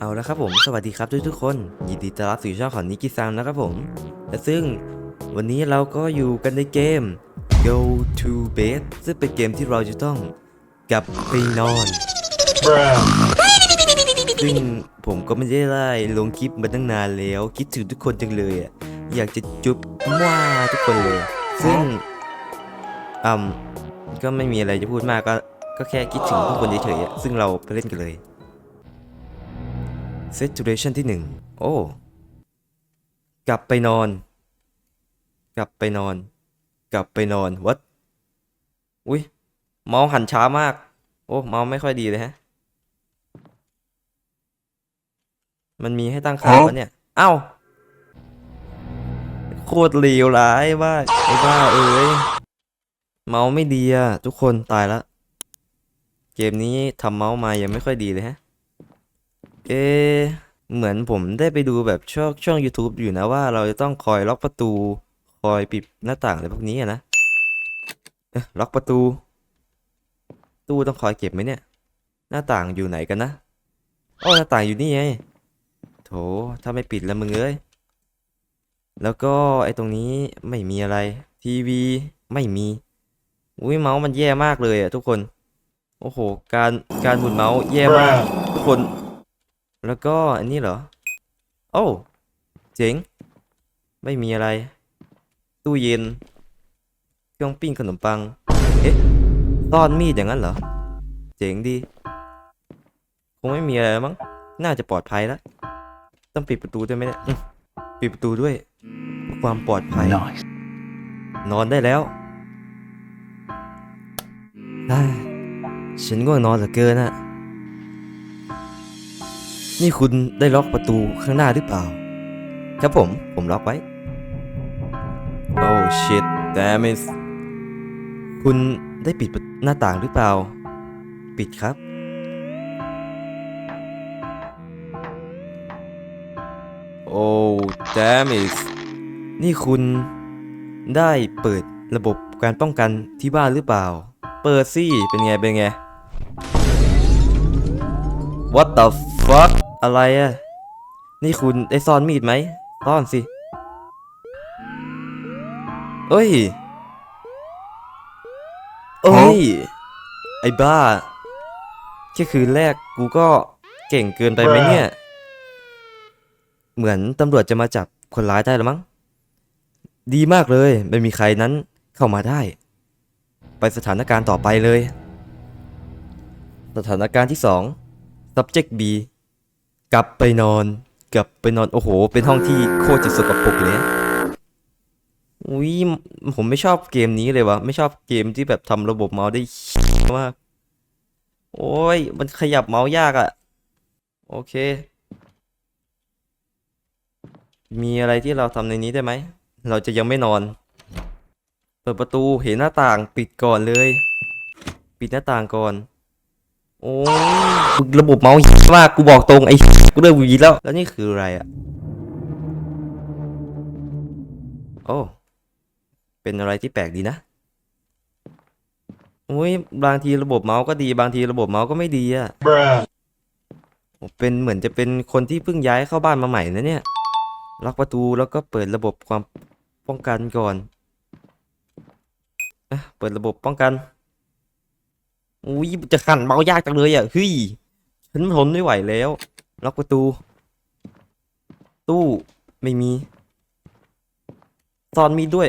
เอาละครับผม สวัสดีครับทุกทุกคน ยินดีต้อนรับสู่ช่องของนิกิซังนะครับผม และซึ่งวันนี้เราก็อยู่กันในเกม Go to Bed ซึ่งเป็นเกมที่เราจะต้องกลับไปนอน ซึ่งผมก็ไม่ได้ไล่ลงคลิปมาตั้งนานแล้ว คิดถึงทุกคนจังเลยอะ อยากจะจุ๊บว่าทุกคนเลย ซึ่งอืมก็ไม่มีอะไรจะพูดมากก็ก็แค่คิดถึงทุกคนเฉยๆซึ่งเราไปเล่นกันเลย Situation ที่หนึ่งโอ้ กลับไปนอน กลับไปนอน กลับไปนอนวัดอุ้ยเมาส์หันช้ามาก โอ้เมาส์ไม่ค่อยดีเลยฮะ มันมีให้ตั้งค่าปะเนี่ย เอ้า โคตรเลวร้ายบ้าไอ้บ้าเอ้ย เมาส์ไม่ดีอะทุกคนตายละ เกมนี้ทำเมาส์มายังไม่ค่อยดีเลยฮะ เอะเหมือนผมได้ไปดูแบบช่องช่อง YouTube อยู่นะว่าเราจะต้องคอยล็อกประตู คอยปิดหน้าต่างอะไรพวกนี้อะนะเอ๊ะล็อกประตู ตู้ต้องคอยเก็บไหมเนี่ย หน้าต่างอยู่ไหนกันนะโอ้หน้าต่างอยู่นี่ไงโถถ้าไม่ปิดแล้วมึงเอ้ยแล้วก็ไอ้ตรงนี้ไม่มีอะไร ทีวีไม่มีอุ้ยเมาส์มันแย่มากเลยอะทุกคน โอ้โห การการหมุนเมาส์แย่มากทุกคน แล้วก็อันนี้เหรอ โอ้เจ๋ง ไม่มีอะไร ตู้เย็น เครื่องปิ้งขนมปัง เอ๊ะซ่อนมีดอย่างนั้นเหรอ เจ๋งดี คงไม่มีอะไรแล้วมั้ง น่าจะปลอดภัยแล้ว ต้องปิดประตูด้วยไหมเนี่ยอืมปิดประตูด้วยเพื่อความปลอดภัย Nice. นอนได้แล้วอ้ายฉันง่วงนอนเหลือเกินอะ นี่คุณได้ล็อกประตูข้างหน้าหรือเปล่า ครับผม ผมล็อกไว้ โอ้ shit damn it คุณได้ปิดประหน้าต่างหรือเปล่า ปิดครับ โอ้ damn it นี่คุณได้เปิดระบบการป้องกันที่บ้านหรือเปล่า เปิดสิเป็นไง เป็นไง What the fuck อะไรอะนี่คุณได้ซ่อนมีดไหมซ่อนสิเอ้ยเอ้ย ไอ้บ้า แค่คืนแรกกูก็เก่งเกินไปไหมเนี่ย เหมือนตำรวจจะมาจับคนร้ายได้แล้วมั้ง ดีมากเลย ไม่มีใครนั้นเข้ามาได้ ไปสถานการณ์ต่อไปเลย สถานการณ์ที่สอง subject B กลับไปนอนกลับไปนอนโอ้โห เป็นห้องที่โคตรจะสกปรกเลยอุ้ยผมไม่ชอบเกมนี้เลยวะไม่ชอบเกมที่แบบทำระบบเมาส์ได้มากโอ้ย มันขยับเมาส์ยากอะโอเค มีอะไรที่เราทำในนี้ได้ไหม เราจะยังไม่นอน เปิดประตูเห็นหน้าต่างปิดก่อนเลย ปิดหน้าต่างก่อน โอ้ ระบบเมาส์มากูบอกตรงไอ้กูเริ่มหวีดแล้ว แล้วนี่คืออะไรอะโอ้ เป็นอะไรที่แปลกดีนะโอ้ยบางทีระบบเมาส์ก็ดีบางทีระบบเมาส์ก็ไม่ดีอะ Bruh. โอ้เป็นเหมือนจะเป็นคนที่เพิ่งย้ายเข้าบ้านมาใหม่นะเนี่ย ล็อกประตูแล้วก็เปิดระบบความป้องกันก่อนอะเปิดระบบป้องกันอุ้ยจะขันเมาส์ยากจังเลยอะเฮ้ย ฉันทนไม่ไหวแล้ว ล็อกประตู ตู้ไม่มีซ่อนมีด้วย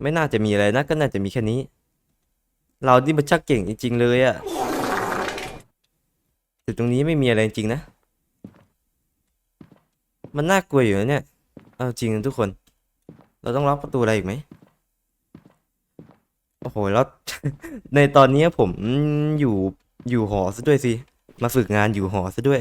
ไม่น่าจะมีอะไรนะก็น่าจะมีแค่นี้ เรานี่มันชักเก่งจริงๆเลยอะแต่ตรงนี้ไม่มีอะไรจริงนะ มันน่ากลัวอยู่นะเนี่ย เอาจริงนะทุกคน เราต้องล็อกประตูอะไรอีกไหมโอ้โหแล้วในตอนนี้ผมอยู่อยู่หอซะด้วยสิ มาฝึกงานอยู่หอซะด้วย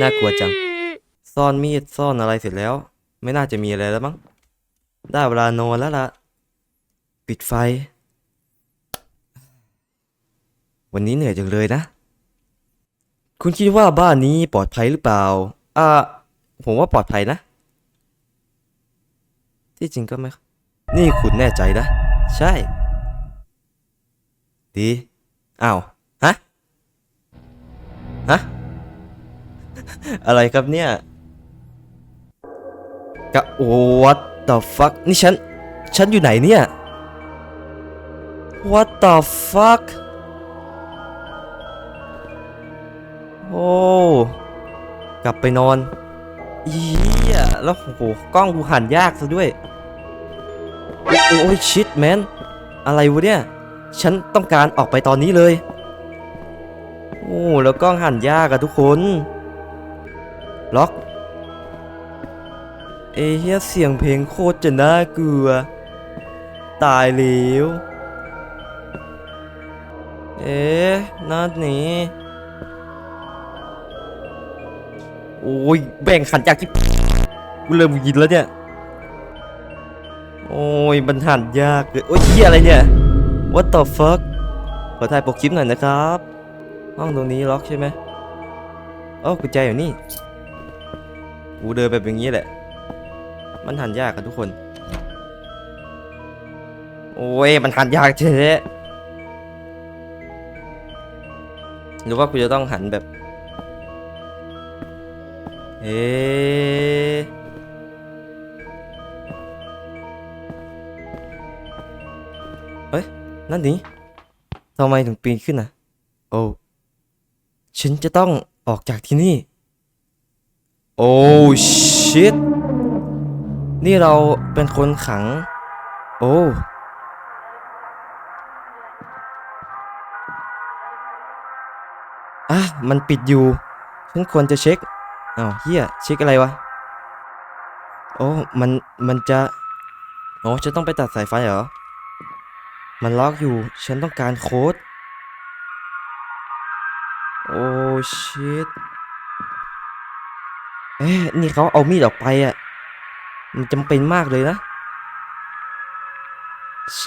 น่ากลัวจัง ซ่อนมีดซ่อนอะไรเสร็จแล้ว ไม่น่าจะมีอะไรแล้วมั้ง ได้เวลานอนแล้วล่ะ ปิดไฟ วันนี้เหนื่อยจังเลยนะ คุณคิดว่าบ้านนี้ปลอดภัยหรือเปล่า อ่า ผมว่าปลอดภัยนะ ที่จริงก็ไม่ นี่คุณแน่ใจนะ ใช่ ดี อ้าว ฮะ อะไรครับเนี่ยกะ what the fuck นี่ฉัน ฉันอยู่ไหนเนี่ย what the fuck โอ้ กลับไปนอนเฮียแล้วโอ้โหกล้องกูหันยากซะด้วย โอ้ยชิดแมนอะไรวะเนี่ย ฉันต้องการออกไปตอนนี้เลย โอ้แล้วกล้องหันยากอะทุกคน ล็อก เอเฮียเสียงเพลงโคตรจะน่ากลัว ตายแล้วเอ๊ะนัดนี้โอ้ยแบ่งขันจากที่กูเริ่มหงุดหงินแล้วเนี่ย โอ้ยมันหันยากเลย โอ้ยเฮียอะไรเนี่ย What the fuck ขอถ่ายปกคลิปหน่อยนะครับ ห้องตรงนี้ล็อกใช่ไหมโอ้กุญแจอยู่นี่กูเดินแบบอย่างนี้แหละ มันหันยากกันทุกคน โอ้ย มันหันยากเจ๊หรือว่ากูจะต้องหันแบบ เอ๊เฮ้ย นั่นนี่ทำไมถึงปีนขึ้นอะโอ้ ฉันจะต้องออกจากที่นี่ โอ้ชิตนี่เราเป็นคนขัง โอ้ อะ มันปิดอยู่ ฉันควรจะเช็คอ้าวเฮียเช็คอะไรวะ โอ้ มัน มันจะ โอ้ฉันต้องไปตัดสายไฟเหรอ มันล็อกอยู่ ฉันต้องการโค้ด โอ้ชิตเอ๊ะนี่เขาเอามีดออกไปอะ มันจำเป็นมากเลยนะ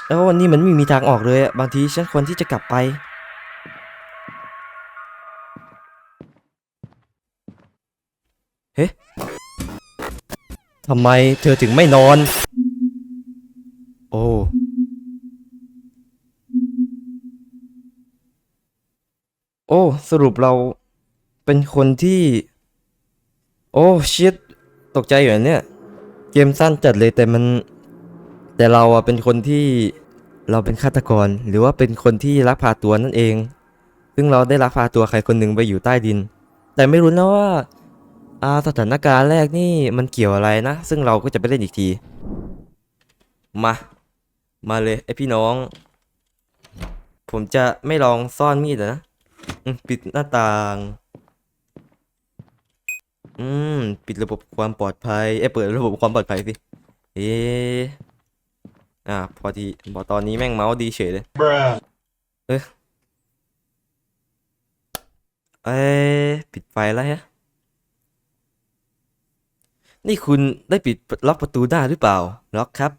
แล้ววันนี้มันไม่มีทางออกเลยอะ บางทีฉันควรที่จะกลับไป เฮ้ ทำไมเธอถึงไม่นอน โอ้ โอ้ สรุปเราเป็นคนที่ โอ้ชิตตกใจอยู่เนี่ย เกมสั้นจัดเลยแต่มัน แต่เราอะเป็นคนที่เราเป็นฆาตกร หรือว่าเป็นคนที่ลักพาตัวนั่นเอง ซึ่งเราได้ลักพาตัวใครคนหนึ่งไปอยู่ใต้ดิน แต่ไม่รู้นะว่าอาสถานการณ์แรกนี่มันเกี่ยวอะไรนะ ซึ่งเราก็จะไปเล่นอีกที มา มาเลยไอพี่น้อง ผมจะไม่ลองซ่อนมีดนะ ปิดหน้าต่าง อืม ปิดระบบความปลอดภัย เอ้ยเปิดระบบความปลอดภัยสิ เอ๊ะอ่าพอดีพอตอนนี้แม่งเมาส์ดีเฉยเลย Bruh. เอ้ยปิดไฟแล้วฮะ นี่คุณได้ปิดล็อกประตูได้หรือเปล่า ล็อกครับ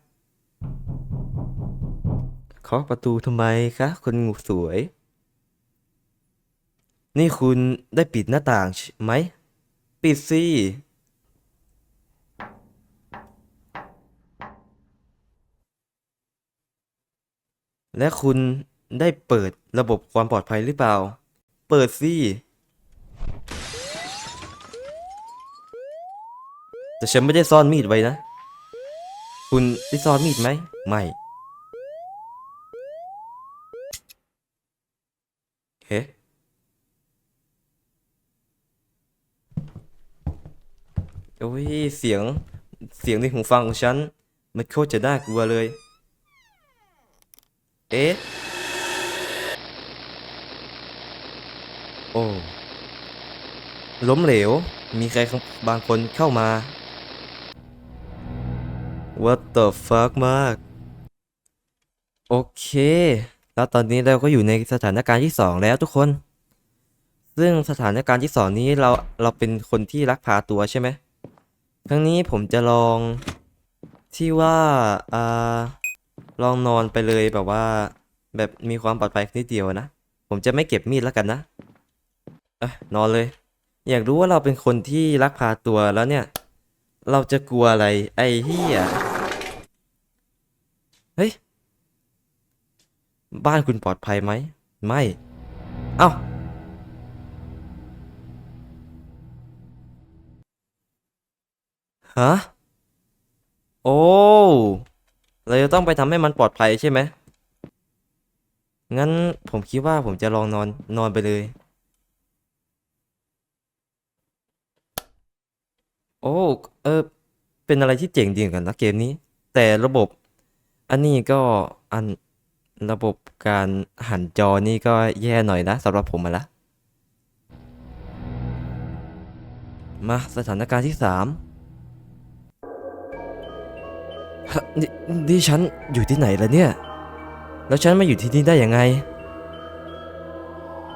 เคาะประตูทำไมคะคนงูสวย นี่คุณได้ปิดหน้าต่างไหม ปิดสิ และคุณได้เปิดระบบความปลอดภัยหรือเปล่า เปิดสิ แต่ฉันไม่ได้ซ่อนมีดไว้นะ คุณได้ซ่อนมีดไหม ไม่ เฮ้ โอ้ยเสียงเสียงในหูฟังของฉัน มันโคตรจะน่ากลัวเลย เอ๊ะ โอ้ ล้มเหลว มีใครบางคนเข้ามา What the fuck มาก โอเค แล้วตอนนี้เราก็อยู่ในสถานการณ์ที่สองแล้วทุกคน ซึ่งสถานการณ์ที่สองนี้เราเราเป็นคนที่ลักพาตัวใช่ไหม ครั้งนี้ผมจะลองที่ว่าอ่าลองนอนไปเลยแบบว่า แบบมีความปลอดภัยนิดเดียวนะ ผมจะไม่เก็บมีดแล้วกันนะเอ้นอนเลย อยากรู้ว่าเราเป็นคนที่ลักพาตัวแล้วเนี่ย เราจะกลัวอะไรไอ้เหี้ยเฮ้ย บ้านคุณปลอดภัยไหม ไม่ เอ้า ฮะ โอ้ เราจะต้องไปทำให้มันปลอดภัยใช่ไหม งั้นผมคิดว่าผมจะลองนอนนอนไปเลย โอ้ เออ เป็นอะไรที่เจ๋งดีเหมือนกันนะเกมนี้ แต่ระบบ อันนี้ก็อันระบบการหันจอนี่ก็แย่หน่อยนะสำหรับผมมาละ มาสถานการณ์ที่สาม ฮะนนี่ฉันอยู่ที่ไหนแล้วเนี่ย แล้วฉันมาอยู่ที่นี่ได้ยังไง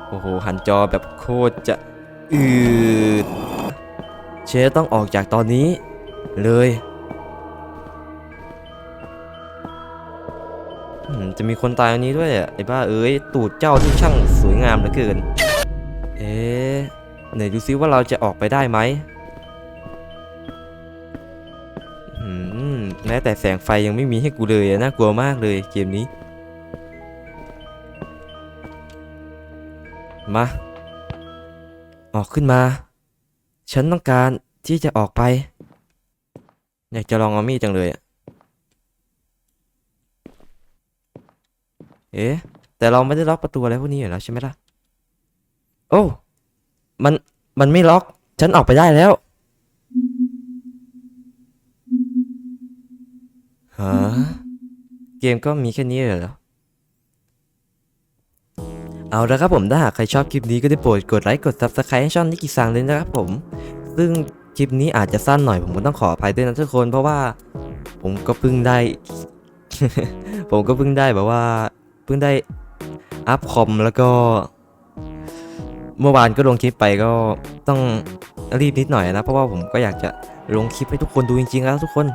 โอ้โห หันจอแบบโคตรจะอืดเชฟต้องออกจากตอนนี้ เลยจะมีคนตายตรงนี้ด้วยอะไอ้บ้าเอ้ยตูดเจ้าที่ช่างสวยงามเหลือเกิน เอ๊ะไหนดูซิว่าเราจะออกไปได้ไหม แม้แต่แสงไฟยังไม่มีให้กูเลยอะน่ากลัวมากเลยเกมนี้ มา ออกขึ้นมา ฉันต้องการที่จะออกไป อยากจะลองเอามีดจังเลยอะเอ๊ะ แต่เราไม่ได้ล็อกประตูอะไรพวกนี้อยู่แล้วใช่ไหมล่ะ โอ้ มัน มันไม่ล็อก ฉันออกไปได้แล้ว ฮะเกมก็มีแค่นี้เหรอ เอาละครับผมถ้าหากใครชอบคลิปนี้ก็ได้โปรดกดไลค์กด Subscribe ให้ช่องนิกิซังเลยนะครับผม ซึ่งคลิปนี้อาจจะสั้นหน่อยผมก็ต้องขออภัยด้วยนะทุกคนเพราะว่า ผมก็เพิ่งได้ ผมก็เพิ่งได้แบบว่า เพิ่งได้อัพคอมแล้วก็ เมื่อวานก็ลงคลิปไปก็ต้องรีบนิดหน่อยนะเพราะว่าผมก็อยากจะลงคลิปให้ทุกคนดูจริงๆแล้วทุกคน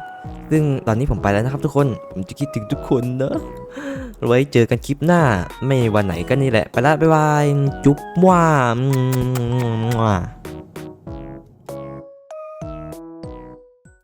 ซึ่งตอนนี้ผมไปแล้วนะครับทุกคน ผมจะคิดถึงทุกคนนะไว้เจอกันคลิปหน้า ไม่วันไหนก็นี่แหละ ไปละบ๊ายบาย จุ๊บว่า